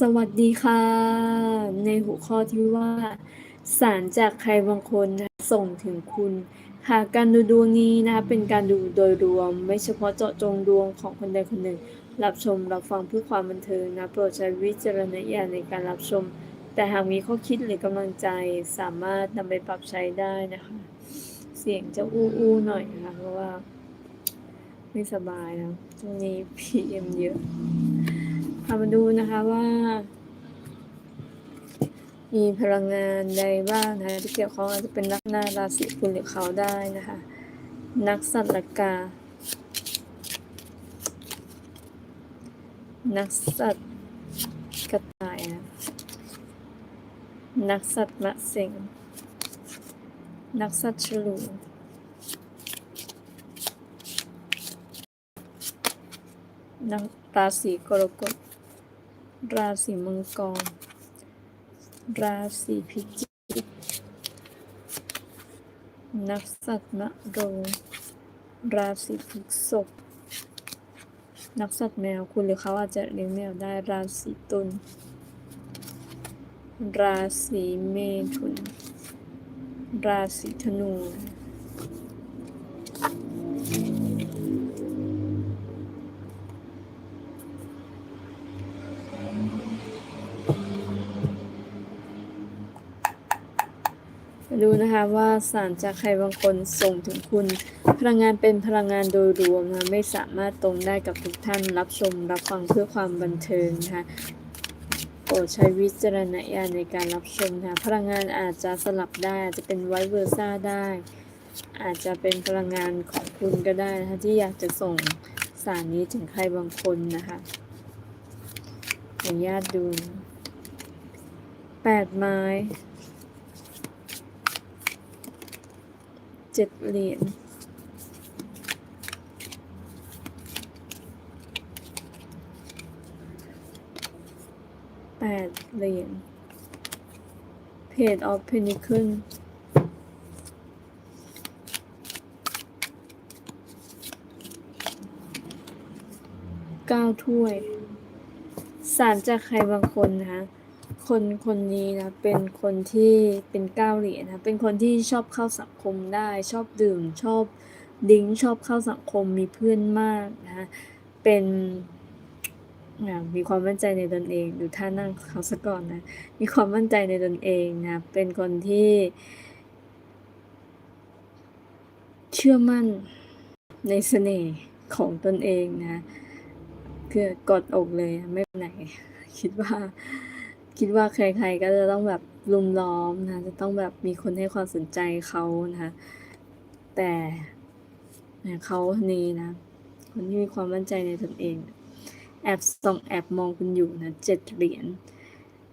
สวัสดีค่ะ ในหัวข้อที่ว่า สารจากใครบางคนนะส่งถึงคุณ ค่ะการดูดวงนี้นะคะเป็นการดูโดยรวม ไม่เฉพาะเจาะจงดวงของคนใดคนหนึ่ง รับชมรับฟังเพื่อความบันเทิงนะโปรดใช้วิจารณญาณในการรับชม แต่หากมีข้อคิดหรือกำลังใจสามารถนำไปปรับใช้ได้นะคะ เสียงจะอู้อู้หน่อยนะคะเพราะว่า ไม่สบายนะช่วงนี้พีเอ็มเยอะ พามาดูนะคะว่า มีพลังงานใดบ้างนะที่เกี่ยวข้องอาจจะเป็นลัคนาราศีคุณหรือเขาได้นะคะ นักสัตว์ลกา นักสัตว์กระต่ายนะนักสัตว์มะเส็งนักสัตว์ฉลูนักราศีกรกฎ ราศีมังกร ราศีพิจิก นักสัตว์มะโรงราศีพฤษภนักสัตว์แมวคุณหรือเขาอาจจะเลี้ยงแมวได้ราศีตุล ราศีเมถุน ราศีธนู ดูนะคะว่าสารจากใครบางคนส่งถึงคุณ พลังงานเป็นพลังงานโดยรวมนะคะไม่สามารถตรงได้กับทุกท่านรับชมรับฟังเพื่อความบันเทิงนะคะโปรดใช้วิจารณญาณในการรับชมนะคะพลังงานอาจจะสลับได้อาจจะเป็นไวเวอร์ซ่าได้ อาจจะเป็นพลังงานของคุณก็ได้นะคะที่อยากจะส่งสารนี้ถึงใครบางคนนะคะขออนุญาตดูแปดไม้ เจ็ดเหรียญแปดเหรียญเพจออฟเพนิค l เก้าถ้วย สารจากใครบางคนนะคะ คนคนนี้นะเป็นคนที่เป็นก้าเหรียญนะเป็นคนที่ชอบเข้าสังคมได้ ชอบดื่มชอบดิ้งชอบเข้าสังคมมีเพื่อนมากนะเป็นมีความมั่นใจในตนเองดูท่านั่งเขาซะก่อนนะมีความมั่นใจในตนเองนะเป็นคนที่ เชื่อมั่นในเสน่ห์ของตนเองนะคือกอดอกเลยไม่ไปไหน คิดว่า คิดว่าใครๆก็จะต้องแบบลุมล้อมนะจะต้องแบบมีคนให้ความสนใจเขานะคะแต่เขาคนนี้นะ คนที่มีความมั่นใจในตนเอง แอบส่องแอบมองคุณอยู่นะเจ็ดเหรียญ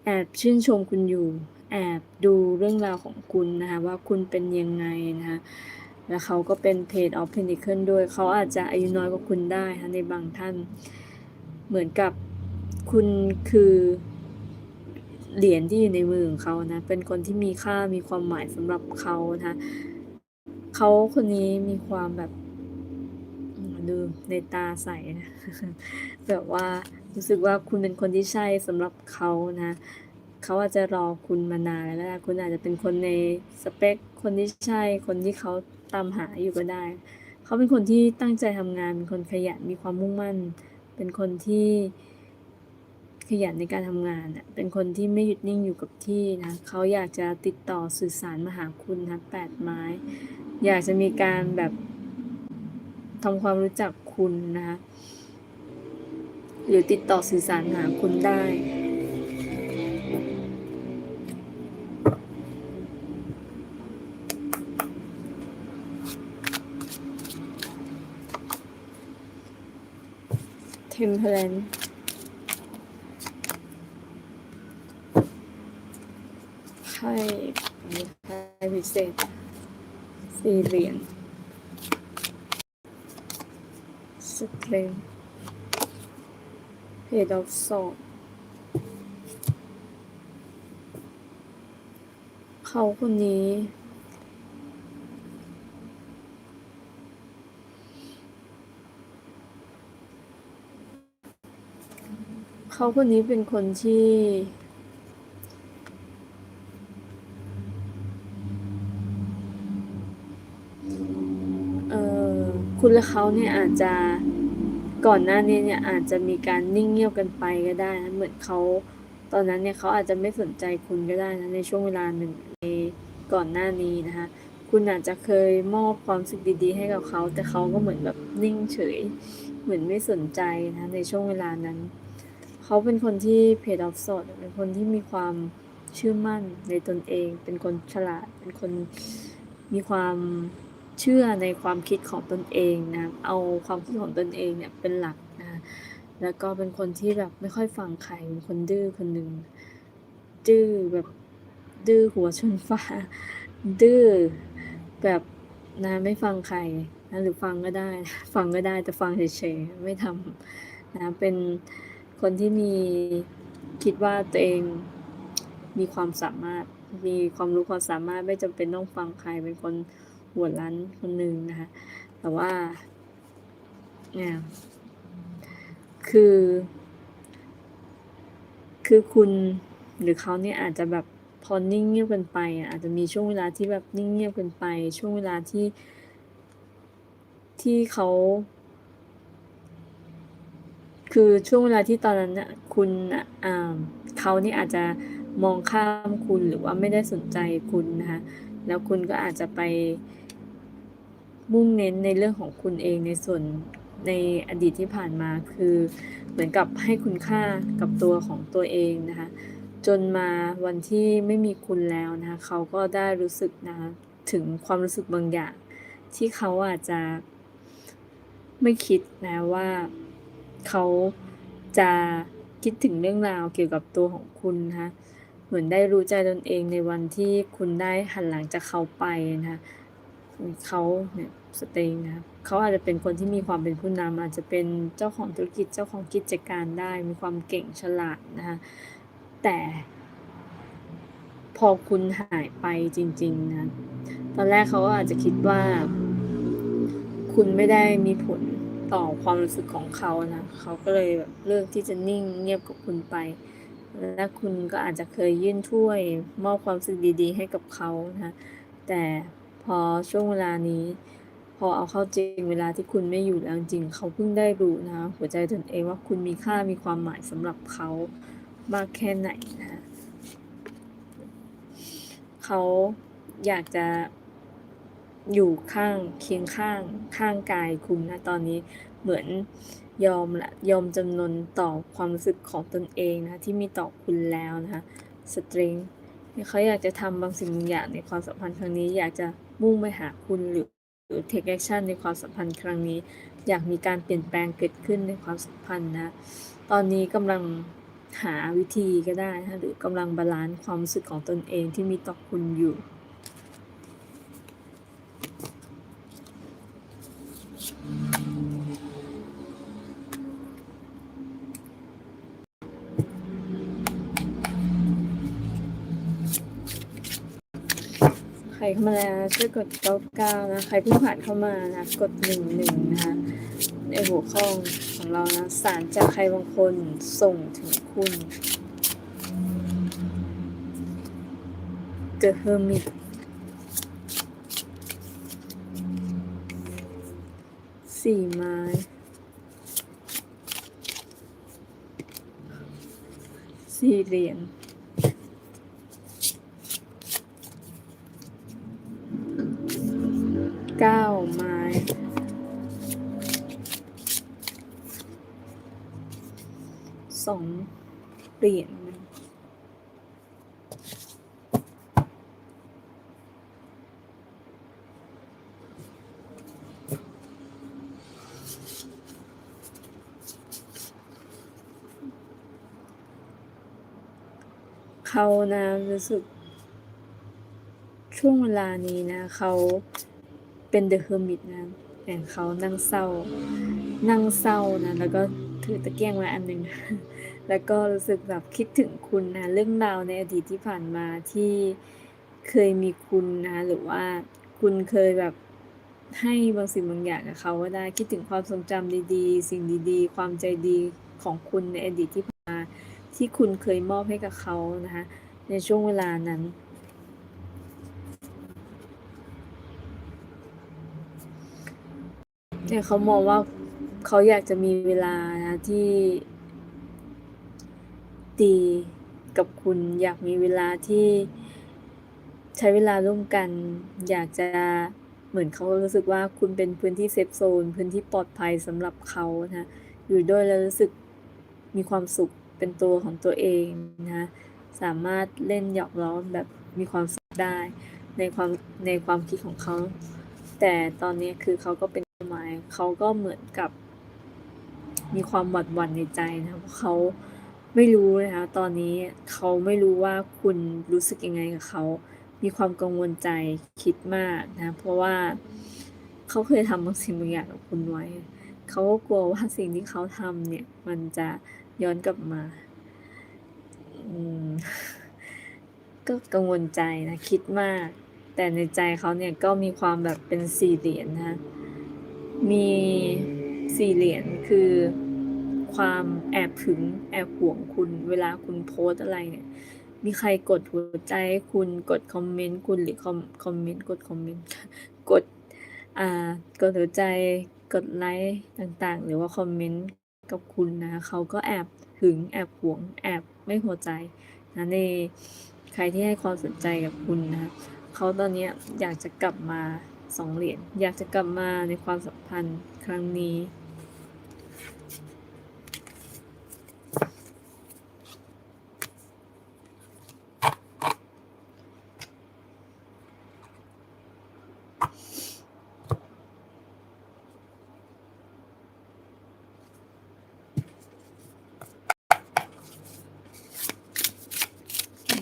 แอบชื่นชมคุณอยู่ แอบดูเรื่องราวของคุณนะคะว่าคุณเป็นยังไงนะคะแล้วเขาก็เป็นเพจออฟเพนิเคิลด้วยเขาอาจจะอายุน้อยกว่าคุณได้นะในบางท่าน เหมือนกับคุณคือ เหรียญที่อยู่ในมือของเขานะ เป็นคนที่มีค่ามีความหมายสำหรับเขานะเขาคนนี้มีความแบบดูในตาใสนะแบบว่ารู้สึกว่าคุณเป็นคนที่ใช่สำหรับเขานะเขาอาจจะรอคุณมานานแล้วนะคุณอาจจะเป็นคนในสเปค คนที่ใช่ คนที่เขาตามหาอยู่ก็ได้ เขาเป็นคนที่ตั้งใจทำงาน เป็นคนขยัน มีความมุ่งมั่น เป็นคนที่ ยันในการทำงานน่ะเป็นคนที่ไม่หยุดนิ่งอยู่กับที่นะ เขาอยากจะติดต่อสื่อสารมาหาคุณนะแปดไม้ อยากจะมีการแบบทำความรู้จักคุณนะคะหรือติดต่อสื่อสารหาคุณได้ เทมเพลนไพ่มีไพ่พิ เศษสี่เหรียญสเตรนเพดอฟสองเขาคนนี้เขาคนนี้เป็นคนที่ เอ่อ คุณและเขาเนี่ยอาจจะก่อนหน้านี้เนี่ยอาจจะมีการนิ่งเงียบกันไปก็ได้นะเหมือนเขาตอนนั้นเนี่ยเขาอาจจะไม่สนใจคุณก็ได้นะในช่วงเวลาหนึ่งในก่อนหน้านี้นะคะคุณอาจจะเคยมอบความสึกดีๆ ให้กับเขา แต่เขาก็เหมือนแบบนิ่งเฉย เหมือนไม่สนใจนะในช่วงเวลานั้น เขาเป็นคนที่ Page of Swords เป็นคนที่มีความเชื่อมั่นในตนเอง เป็นคนฉลาด เป็นคนมีความ เชื่อในความคิดของตนเองนะเอาความคิดของตนเองเนี่ยเป็นหลักนะแล้วก็เป็นคนที่แบบไม่ค่อยฟังใครเป็นคนดื้อคนหนึ่งดื้อแบบดื้อหัวชนฟ้า ดื้อแบบนะไม่ฟังใครนะหรือฟังก็ได้ ฟังก็ได้แต่ฟังเฉยๆไม่ทำนะเป็นคนที่มีคิดว่าตัวเองมีความสามารถมีความรู้ความสามารถไม่จำเป็นต้องฟังใครเป็นคน หัวรั้นคนหนึ่งนะคะ แต่ว่าเนี่ยคือ คือคุณหรือเขาเนี่ยอาจจะแบบพอนิ่งเงียบเกินไปอะอาจจะมีช่วงเวลาที่แบบนิ่งเงียบเกินไป ช่วงเวลาที่ ที่เขา คือช่วงเวลาที่ตอนนั้นน่ะคุณน่ะอ่าเขานี่อาจจะมองข้ามคุณหรือว่าไม่ได้สนใจคุณนะคะแล้วคุณก็อาจจะไป มุ่งเน้นในเรื่องของคุณเองในส่วนในอดีตที่ผ่านมาคือเหมือนกับให้คุณค่ากับตัวของตัวเองนะคะ จนมาวันที่ไม่มีคุณแล้วนะคะเขาก็ได้รู้สึกนะคะถึงความรู้สึกบางอย่าง ที่เขาอาจจะไม่คิดนะว่าเขาจะคิดถึงเรื่องราวเกี่ยวกับตัวของคุณนะคะเหมือนได้รู้ใจตนเองในวันที่คุณได้หันหลังจากเขาไปนะคะ เขาเนี่ย Strength นะคะเขาอาจจะเป็นคนที่มีความเป็นผู้นำอาจจะเป็นเจ้าของธุรกิจเจ้าของกิจการได้ มีความเก่งฉลาดนะคะแต่พอคุณหายไปจริง ๆนะตอนแรกเขาอาจจะคิดว่า คุณไม่ได้มีผลต่อความรู้สึกของเขานะเขาก็เลยแบบเลือกที่จะนิ่งเงียบกับคุณไป และคุณก็อาจจะเคยยื่นถ้วยมอบความรู้สึกดี ๆ ให้กับเขานะแต่ พอช่วงเวลานี้ พอเอาเข้าจริงเวลาที่คุณไม่อยู่แล้วจริงเขาเพิ่งได้รู้นะคะหัวใจตนเองว่าคุณมีค่ามีความหมายสำหรับเขามากแค่ไหนนะเขาอยากจะอยู่ข้างเคียงข้างข้างกายคุณณตอนนี้เหมือนยอมล้วยอมจำนนต่อความรู้สึกของตนเองนะที่มีต่อคุณแล้วนะคะ Strength เขาอยากจะทำบางสิ่งบางอย่างในความสัมพันธ์ครั้งนี้อยากจะ มุ่งไปหาคุณหรือหรือ Take Action ในความสัมพันธ์ครั้งนี้ อยากมีการเปลี่ยนแปลงเกิดขึ้นในความสัมพันธ์นะ ตอนนี้กำลังหาวิธีก็ได้นะหรือกำลังบาลานซ์ความรู้สึกของตนเองที่มีต่อคุณอยู่ รเข้ามาแล้วช่วยกด99นะ ใครเพิ่งผ่านเข้ามานะ กด11นะคะในหัวข้อของเรานะ สารจากใครบางคนส่งถึงคุณ The Hermit สี่ไม้สี่เหรียญ เหรียนเขานะรู้สึก ช่วงเวลานี้นะ เขาเป็น The Hermit นะแต่เขานั่งเศร้า นั่งเศร้านะ แล้วก็ถือตะแกรงไว้อันหนึ่ง แล้วก็รู้สึกแบบคิดถึงคุณนะเรื่องราวในอดีตที่ผ่านมาที่เคยมีคุณนะหรือว่าคุณเคยแบบให้บางสิ่งบางอย่างกับเขาก็ได้คิดถึงความทรงจำดีๆ สิ่งดีๆ ความใจดีของคุณในอดีตที่ผ่านมาที่คุณเคยมอบให้กับเขานะคะในช่วงเวลานั้นเนี่ยเขามองว่าเขาอยากจะมีเวลานะที่ ดีกับคุณอยากมีเวลาที่ใช้เวลาร่วมกัน อยากจะเหมือนเขารู้สึกว่าคุณเป็นพื้นที่เซฟโซน พื้นที่ปลอดภัยสำหรับเขานะอยู่ด้วยแล้วรู้สึกมีความสุขเป็นตัวของตัวเองนะสามารถเล่นหยอกล้อแบบมีความสุขได้ในความในความคิดของเขา แต่ตอนนี้คือเขาก็เป็นหมายเขาก็เหมือนกับ มีความหวั่นหวั่นในใจนะเพราะเขา ไม่รู้นะคะตอนนี้เขาไม่รู้ว่าคุณรู้สึกยังไงกับเขา มีความกังวลใจคิดมากนะ เพราะว่าเขาเคยทำบางสิ่งบางอย่างกับคุณไว้ เขาก็กลัวว่าสิ่งที่เขาทำเนี่ย มันจะย้อนกลับมา ก็กังวลใจนะคิดมาก แต่ในใจเขาเนี่ยก็มีความแบบเป็นสี่เหรียญนะมีสี่เหรียญคือ ความแอบถึงแอบห่วงคุณ เวลาคุณโพสอะไรเนี่ยมีใครกดหัวใจให้คุณกดคอมเมนต์คุณหรือคอมคอมเมนต์กดคอมเมนต์กดอ่ากดหัวใจกดไลค์ต่างๆ หรือว่าคอมเมนต์กับคุณนะเขาก็แอบหึงแอบห่วงแอบไม่หัวใจนะในใครที่ให้ความสนใจกับคุณนะเขาตอนนี้อยากจะกลับมาสองเหรียญอยากจะกลับมาในความสัมพันธ์ครั้งนี้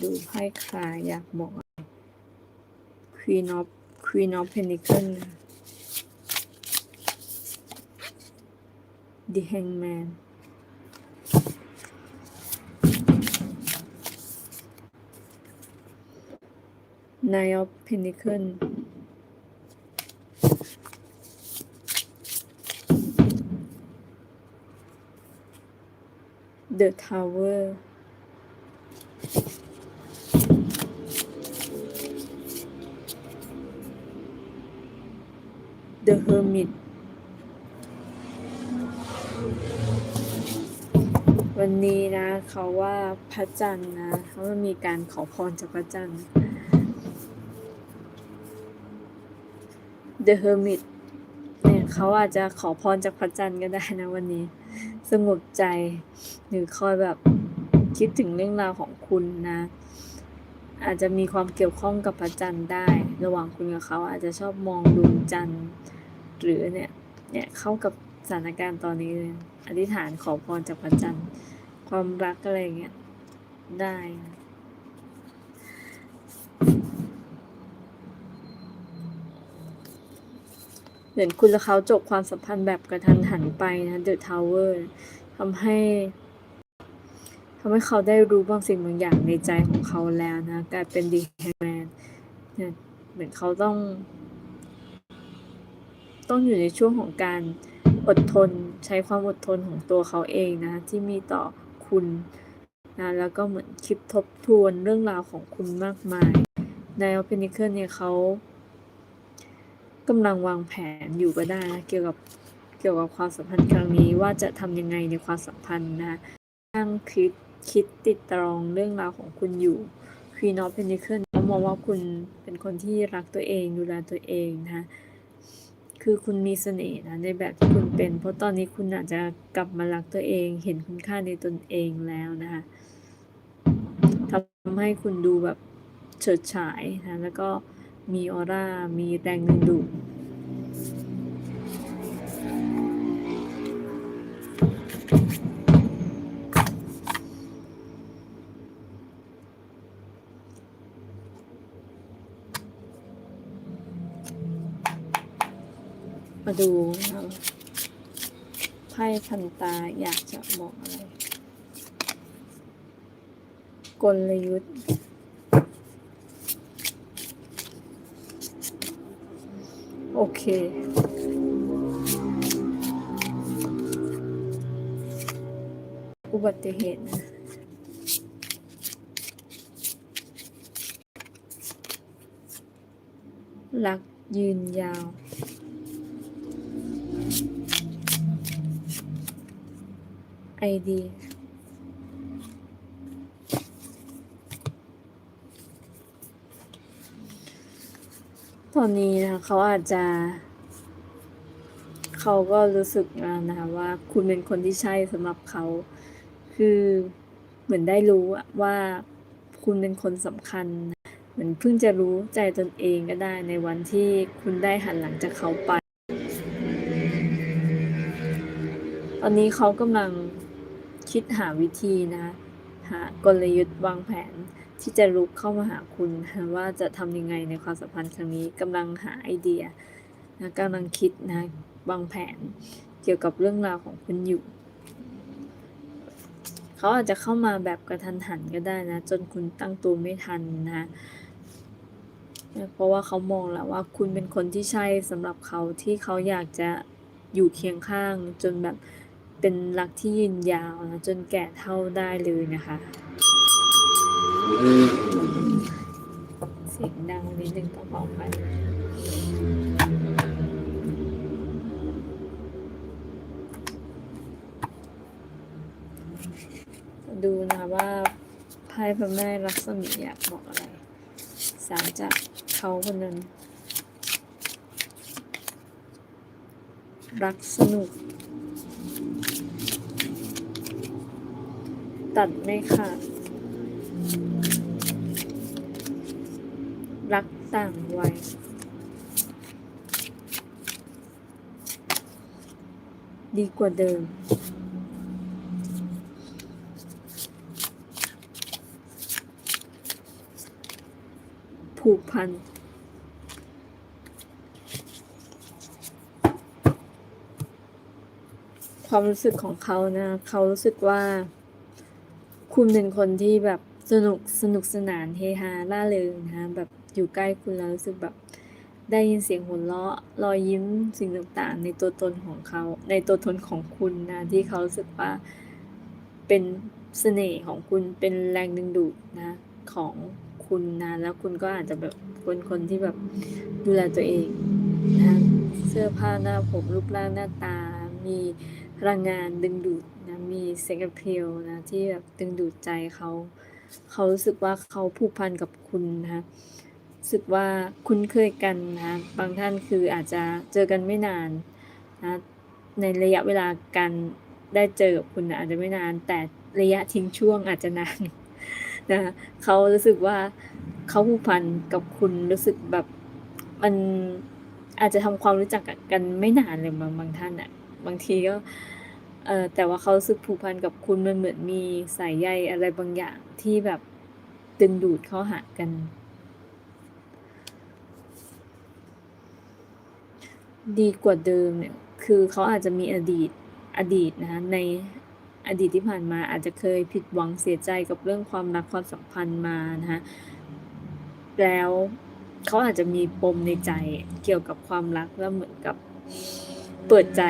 ดูไพ่คลายอยากบอกอะไร Queen of Queen of Pentacle นะ The Hangman Nine of Pentacle The Tower The Hermit วันนี้นะเขาว่าพระจันทร์นะเขาจะมีการขอพรจากพระจันทร์ The Hermit เนี่ยเขาอาจจะขอพรจากพระจันทร์ก็ได้นะวันนี้ สงบใจหรือคอยแบบคิดถึงเรื่องราวของคุณนะ อาจจะมีความเกี่ยวข้องกับพระจันทร์ได้ ระหว่างคุณกับเขาอาจจะชอบมองดวงจันทร์ หรือเนี่ยเนี่ยเข้ากับสถานการณ์ตอนนี้เลยอธิษฐานขอพรจากพระจันทร์ความรักอะไรเงี้ยได้นะเหมือนคุณและเขาจบความสัมพันธ์แบบกระทันหันไปนะเดอะทาวเวอร์ทำให้ทำให้เขาได้รู้บางสิ่งบางอย่างในใจของเขาแล้วนะกลายเป็นดีแฮมแมนเนี่ยเหมือนเขาต้อง ต้องอยู่ในช่วงของการอดทนใช้ความอดทนของตัวเขาเองนะที่มีต่อคุณนะแล้วก็เหมือนคิดทบทวนเรื่องราวของคุณมากมายในออเพนิเคิลเนี่ยเขากำลังวางแผนอยู่ก็ได้นะเกี่ยวกับเกี่ยวกับความสัมพันธ์ครั้งนี้ว่าจะทำยังไงในความสัมพันธ์นะนั่งคิดคิดติดตรองเรื่องราวของคุณอยู่ Queen of Pentacles เขามองว่าคุณเป็นคนที่รักตัวเองดูแลตัวเองนะ คือคุณมีเสน่ห์นะในแบบที่คุณเป็น เพราะตอนนี้คุณอาจจะกลับมารักตัวเอง เห็นคุณค่าในตนเองแล้วนะคะทำให้คุณดูแบบเฉิดฉายนะแล้วก็มีออร่า มีแรงดึงดูด มาดูไพ่พันตาอยากจะบอกอะไร กลยุทธ์โอเคอุบัติเหตุ หลักยืนยาว ไอดีตอนนี้นะเขาอาจจะ เขาก็รู้สึกนะคะว่าคุณเป็นคนที่ใช่สำหรับเขา คือเหมือนได้รู้ว่าคุณเป็นคนสำคัญ เหมือนเพิ่งจะรู้ใจตนเองก็ได้ในวันที่คุณได้หันหลังจากเขาไป ตอนนี้เขากำลัง คิดหาวิธีนะหากลยุทธ์วางแผนที่จะลุกเข้ามาหาคุณนะว่าจะทำยังไงในความสัมพันธ์ครั้งนี้กำลังหาไอเดียนะกำลังคิดนะวางแผนเกี่ยวกับเรื่องราวของคุณอยู่ เขาอาจจะเข้ามาแบบกระทันหันก็ได้นะ จนคุณตั้งตัวไม่ทันนะนะเพราะว่าเขามองแล้วว่าคุณเป็นคนที่ใช่สำหรับเขาที่เขาอยากจะอยู่เคียงข้างจนแบบ เป็นรักที่ยืนยาวนะจนแก่เท่าได้เลยนะคะเสียงดังนิดนึงต้องบอกไปดูนะว่าไพ่พระแม่รักษมีอยากบอกอะไร สารจากเขาคนนั้น รักสนุก ตัดไม่ขาดรักต่างวัยดีกว่าเดิม ผูกพัน ความรู้สึกของเขานะ เขารู้สึกว่า คุณเป็นคนที่แบบสนุกสนุกสนานเฮฮาล่าเริงนะแบบอยู่ใกล้คุณแล้วรู้สึกแบบได้ยินเสียงหัวเราะรอยยิ้มสิ่งต่างๆ ในตัวตนของเขา ในตัวตนของคุณนะที่เขารู้สึกว่าเป็นเสน่ห์ของคุณเป็นแรงดึงดูดนะของคุณนะแล้วคุณก็อาจจะแบบเป็นคนที่แบบดูแลตัวเองนะเสื้อผ้าหน้าผมรูปร่างหน้าตา มีพลังงานดึงดูด นะมีเซ็กเพลนะที่แบบดึงดูดใจเขาเขารู้สึกว่าเขาผูกพันกับคุณนะรู้สึกว่าคุ้นเคยกันนะบางท่านคืออาจจะเจอกันไม่นานนะในระยะเวลาการได้เจอกับคุณนะอาจจะไม่นาน แต่ระยะทิ้งช่วงอาจจะนานนะเขารู้สึกว่าเขาผูกพันกับคุณรู้สึกแบบมันอาจจะทำความรู้จักกันไม่นานเลยบางบางท่านอะบางทีก็ เออแต่ว่าเขาสึกผูกพันกับคุณมันเหมือนมีสายใยอะไรบางอย่างที่แบบดึงดูดเข้าหากัน ดีกว่าเดิมเนี่ยคือเขาอาจจะมีอดีตอดีตนะคะในอดีตที่ผ่านมาอาจจะเคยผิดหวังเสียใจกับเรื่องความรักความสัมพันธ์มานะคะแล้วเขาอาจจะมีปมในใจเกี่ยวกับความรักแล้วเหมือนกับเปิดใจ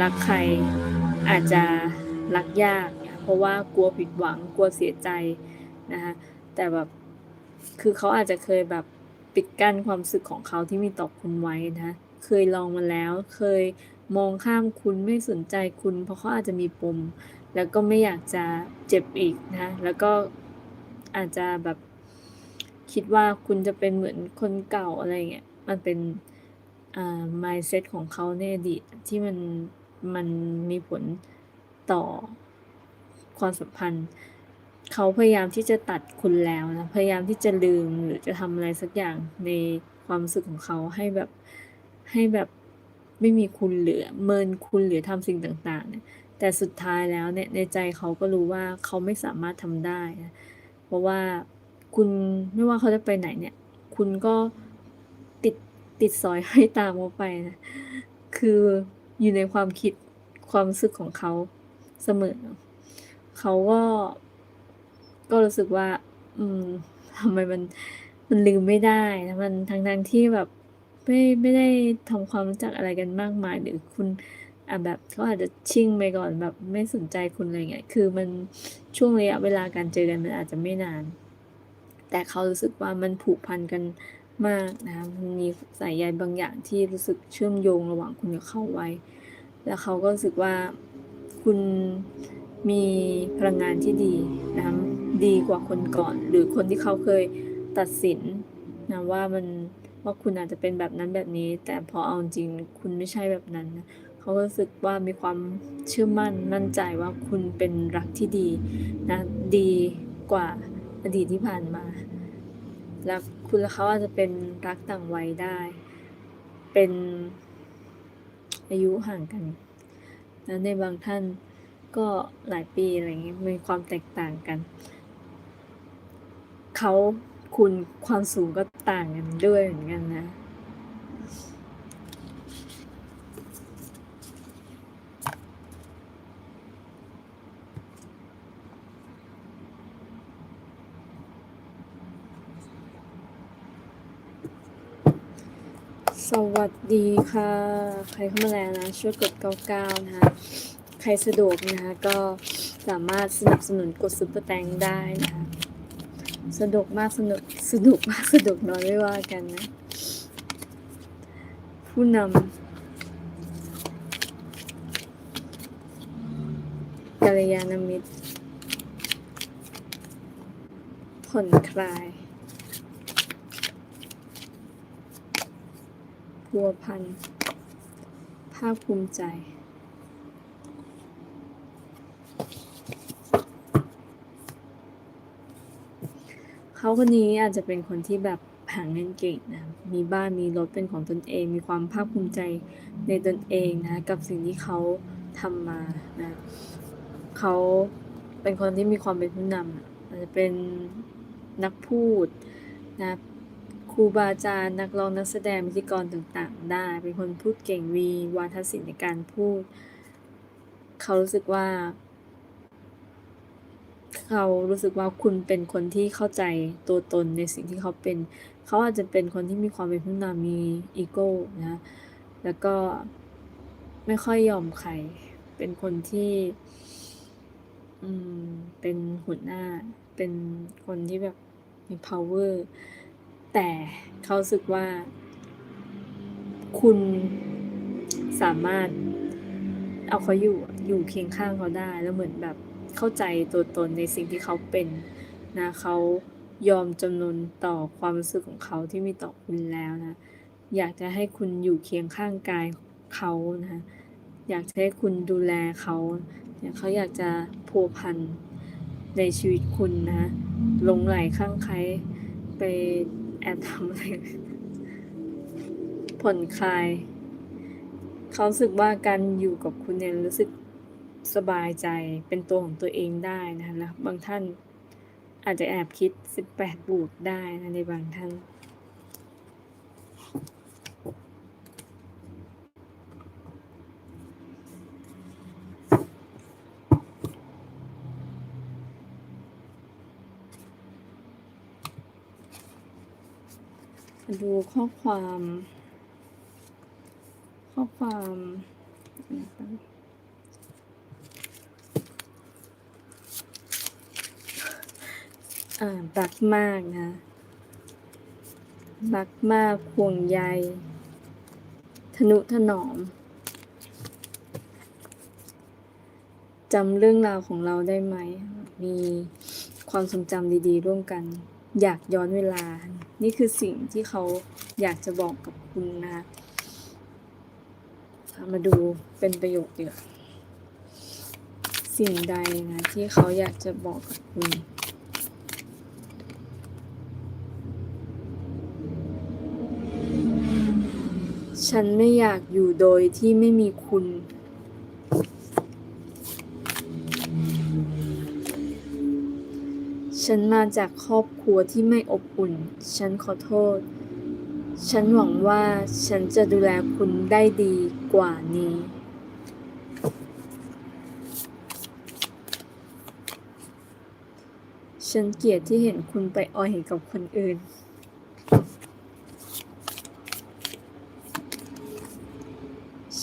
รักใคร อาจจะรักยากเนี่ยเพราะว่ากลัวผิดหวังกลัวเสียใจนะคะแต่แบบคือเขาอาจจะเคยแบบปิดกั้นความรู้สึกของเขาที่มีต่อคุณไว้นะเคยลองมาแล้ว เคยมองข้ามคุณไม่สนใจคุณ เพราะเขาอาจจะมีปม แล้วก็ไม่อยากจะเจ็บอีกนะแล้วก็อาจจะแบบคิดว่าคุณจะเป็นเหมือนคนเก่าอะไรเงี้ยมันเป็นอ่า mindset ของเขาในอดีตที่มัน มันมีผลต่อความสัมพันธ์ เขาพยายามที่จะตัดคุณแล้วนะพยายามที่จะลืมหรือจะทำอะไรสักอย่างในความรู้สึกของเขาให้แบบให้แบบไม่มีคุณเหลือเมินคุณหรือทำสิ่งต่างๆเนี่ยแต่สุดท้ายแล้วเนี่ยในใจเขาก็รู้ว่าเขาไม่สามารถทำได้นะเพราะว่าคุณไม่ว่าเขาจะไปไหนเนี่ย คุณก็ติดติดสอยให้ตามเขาไปนะคือ อยู่ในความคิดความรู้สึกของเขาเสมอเขาก็ ก็รู้สึกว่า อืมทำไมมันมันลืมไม่ได้นะมันทั้งทที่แบบไม่ไม่ได้ทำความรู้จักอะไรกันมากมายหรือคุณอะแบบเขาอาจจะชิ่งไปก่อนแบบไม่สนใจคุณอะไรเงี้ยคือมันช่วงระยะเวลาการเจอกันมันอาจจะไม่นาน แต่เขารู้สึกว่ามันผูกพันกัน มากนะคะมันมีสายใยบางอย่างที่รู้สึกเชื่อมโยงระหว่างคุณกับเขาไว้ แล้วเขาก็รู้สึกว่าคุณมีพลังงานที่ดีนะคะดีกว่าคนก่อน หรือคนที่เขาเคยตัดสินนะว่ามันว่าคุณอาจจะเป็นแบบนั้นแบบนี้ แต่พอเอาจริงคุณไม่ใช่แบบนั้นนะเขาก็รู้สึกว่ามีความเชื่อมั่นมั่นใจว่าคุณเป็นรักที่ดีนะดีกว่าอดีตที่ผ่านมา รักคุณและเขาอาจจะเป็นรักต่างวัยได้ เป็นอายุห่างกันแล้วในบางท่านก็หลายปีอะไรเงี้ยมีความแตกต่างกัน เขาคุณความสูงก็ต่างกันด้วยเหมือนกันนะ ส วัสดีค่ะ ใครเข้ามาแล้วนะ ช่วยกด99นะคะใครสะดวกนะคะก็สามารถสนับสนุนกดซุปเปอร์แตงได้นะคะสะดวกมากสนุกสนุกมากสะดวกน้อยไม่ว่ากันนะ ผู้นำกัลยาณมิตรผ่อนคลาย พัวพันภาคภูมิใจ เขาคนนี้อาจจะเป็นคนที่แบบหาเงินเก่งนะ มีบ้านมีรถเป็นของตนเอง มีความภาคภูมิใจในตนเองนะ กับสิ่งที่เขาทำมานะ เขาเป็นคนที่มีความเป็นผู้นำอาจจะเป็นนักพูดนะ ครูบาอาจารย์นักร้องนักแสดงพิธีกรต่างๆ ได้ เป็นคนพูดเก่งมีวาทศิลป์ในการพูด เขารู้สึกว่า เขารู้สึกว่าคุณเป็นคนที่เข้าใจตัวตนในสิ่งที่เขาเป็น เขาอาจจะเป็นคนที่มีความเป็นผู้นำมีอีโก้นะแล้วก็ไม่ค่อยยอมใคร เป็นคนที่อืมเป็นหัวหน้า เป็นคนที่แบบมี power แต่เขาสึกว่า คุณสามารถเอาเขาอยู่อยู่เคียงข้างเขาได้ แล้วเหมือนแบบเข้าใจตัวตนในสิ่งที่เขาเป็นนะเขายอมจำนนต่อความรู้สึกของเขาที่มีต่อคุณแล้วนะ อยากจะให้คุณอยู่เคียงข้างกายเขานะอยากจะให้คุณดูแลเขาเนี่ยเขาอยากจะพัวพันในชีวิตคุณนะหลงไหลข้างใครไป แอบทำอะไรผ่อนคลาย เขารู้สึกว่าการอยู่กับคุณเนี่ยรู้สึกสบายใจเป็นตัวของตัวเองได้นะคะแล้วบางท่านอาจจะแอบคิด 18 บูกได้นะในบางท่าน ดูข้อความ ข้อความอ่ารักมากนะรักมากห่วงใยทนุถนอมจำเรื่องราวของเราได้ไหม มีความทรงจำดีๆ ร่วมกัน อยากย้อนเวลา นี่คือสิ่งที่เขาอยากจะบอกกับคุณนะคะมาดูเป็นประโยคเดียวสิ่งใดนะที่เขาอยากจะบอกกับคุณฉันไม่อยากอยู่โดยที่ไม่มีคุณ ฉันมาจากครอบครัวที่ไม่อบอุ่น ฉันขอโทษ ฉันหวังว่าฉันจะดูแลคุณได้ดีกว่านี้ ฉันเกลียดที่เห็นคุณไปอ่อยกับคนอื่น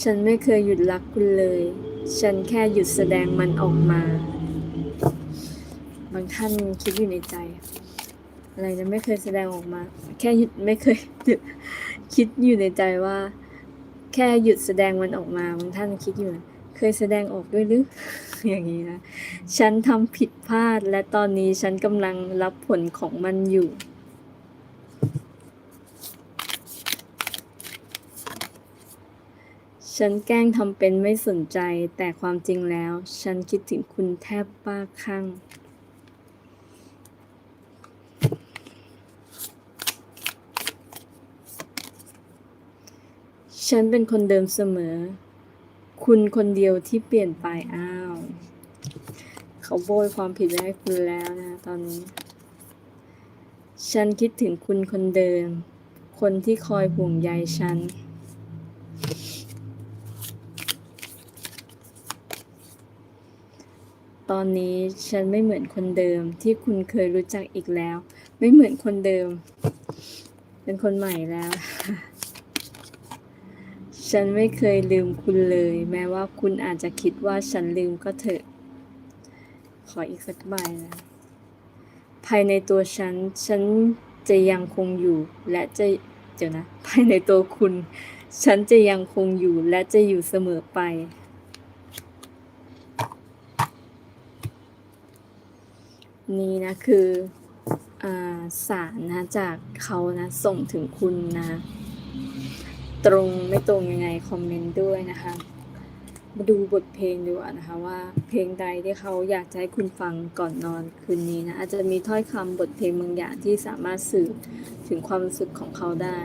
ฉันไม่เคยหยุดรักคุณเลย ฉันแค่หยุดแสดงมันออกมา บางท่านคิดอยู่ในใจ อะไรนะไม่เคยแสดงออกมา แค่หยุดไม่เคยหยุดคิดอยู่ในใจว่า แค่หยุดแสดงมันออกมาบางท่านคิดอยู่เคยแสดงออกด้วยหรืออย่างนี้นะฉันทำผิดพลาดและตอนนี้ฉันกำลังรับผลของมันอยู่ฉันแกล้งทำเป็นไม่สนใจแต่ความจริงแล้ว ฉันคิดถึงคุณแทบบ้าคลั่ง ฉันเป็นคนเดิมเสมอ คุณคนเดียวที่เปลี่ยนไปอ้าว เขาโบยความผิดไว้ให้คุณแล้วนะ ตอนนี้ ฉันคิดถึงคุณคนเดิม คนที่คอยห่วงใยฉันตอนนี้ฉันไม่เหมือนคนเดิมที่คุณเคยรู้จักอีกแล้ว ไม่เหมือนคนเดิม เป็นคนใหม่แล้ว ฉันไม่เคยลืมคุณเลย แม้ว่าคุณอาจจะคิดว่าฉันลืมก็เถอะ ขออีกสักใบนะภายในตัวฉัน ฉันจะยังคงอยู่ และจะเดี๋ยวนะ ภายในตัวคุณ ฉันจะยังคงอยู่ และจะอยู่เสมอไป นี่นะคืออสารนะจากเขานะส่งถึงคุณนะ ตรงไม่ตรงยังไงคอมเมนต์ด้วยนะคะ มาดูบทเพลงดีกว่านะคะว่าเพลงใดที่เขาอยากจะให้คุณฟังก่อนนอนคืนนี้นะอาจจะมีถ้อยคำบทเพลงบางอย่างที่สามารถสื่อถึงความรู้สึกของเขาได้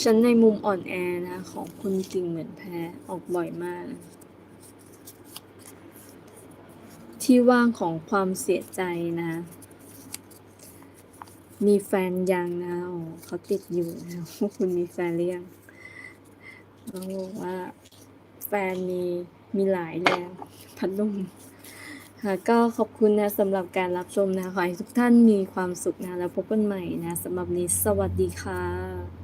ฉันในมุมอ่อนแอนะของคุณจริงเหมือนแพ้ออกบ่อยมาก ที่ว่างของความเสียใจนะ มีแฟนยังนะอ๋อเขาติดอยู่นะคุณมีแฟนหรือยังเขาบอกว่า แฟนมีมีหลายแล้วพัดลมค่ะก็ขอบคุณนะสำหรับการรับชมนะขอให้ทุกท่านมีความสุขนะแล้วพบกันใหม่นะสำหรับนี้สวัสดีค่ะ